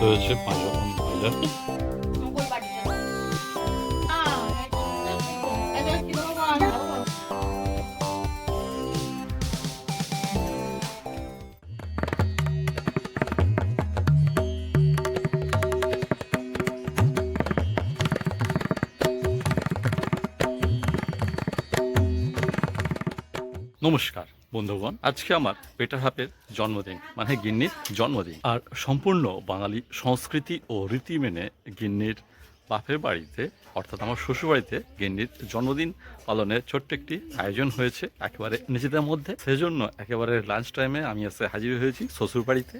হয়েছে পাঁচ রকম ভাজা নমস্কার। বন্ধুগণ আজকে আমার পেটার হাপের জন্মদিন মানে গিন্নির জন্মদিন। আর সম্পূর্ণ বাঙালি সংস্কৃতি ও রীতি মেনে গিন্নির বাপের বাড়িতে অর্থাৎ আমার শ্বশুরবাড়িতে গিন্নির জন্মদিন পালনের ছোট্ট একটি আয়োজন হয়েছে একেবারে নিজেদের মধ্যে। সেজন্য একেবারে লাঞ্চ টাইমে আমি এসে হাজির হয়েছি শ্বশুর বাড়িতে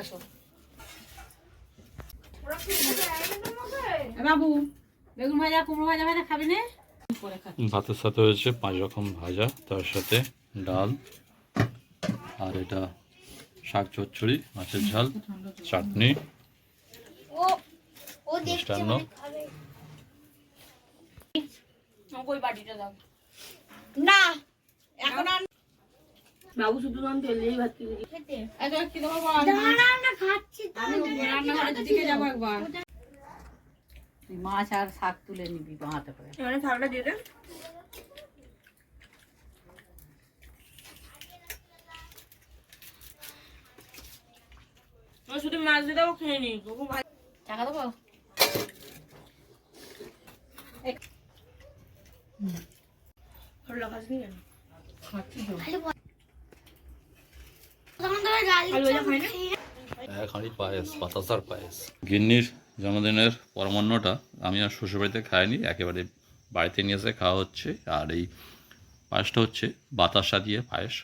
আসো। বাবু বেগুন ভাজা কুমড়ো ভাজা ভাজা খাবি না? ভাতের সাথে হয়েছে পাঁচ রকম ভাজা তার সাথে ডাল আর এটা শাক চচ্চড়ি মাছের ঝাল চাটনি মিষ্টান্ন। ওই বাটিটা দাও। না এখন বাবু শুধু নাম তেলেই ভাত খেতে। এত কি দেবো বল দাঁড়া না খাচ্ছি। রান্নাঘরের দিকে যাব একবার। তুই মাছ আর শাক তুলে নিবি দিয়ে দেন শুধু মাছ দিয়ে দেবো খেয়ে নি ভালো। টাকা দেবো? হাঁড়ি পায়েস বাতাসার পায়েস। গিন্নির জন্মদিনের পরমান্নটা আমি আর শ্বশুরবাড়িতে খাইনি, একেবারে বাড়িতে নিয়ে এসে খাওয়া হচ্ছে। আর এই পায়েসটা হচ্ছে বাতাসা দিয়ে পায়েস।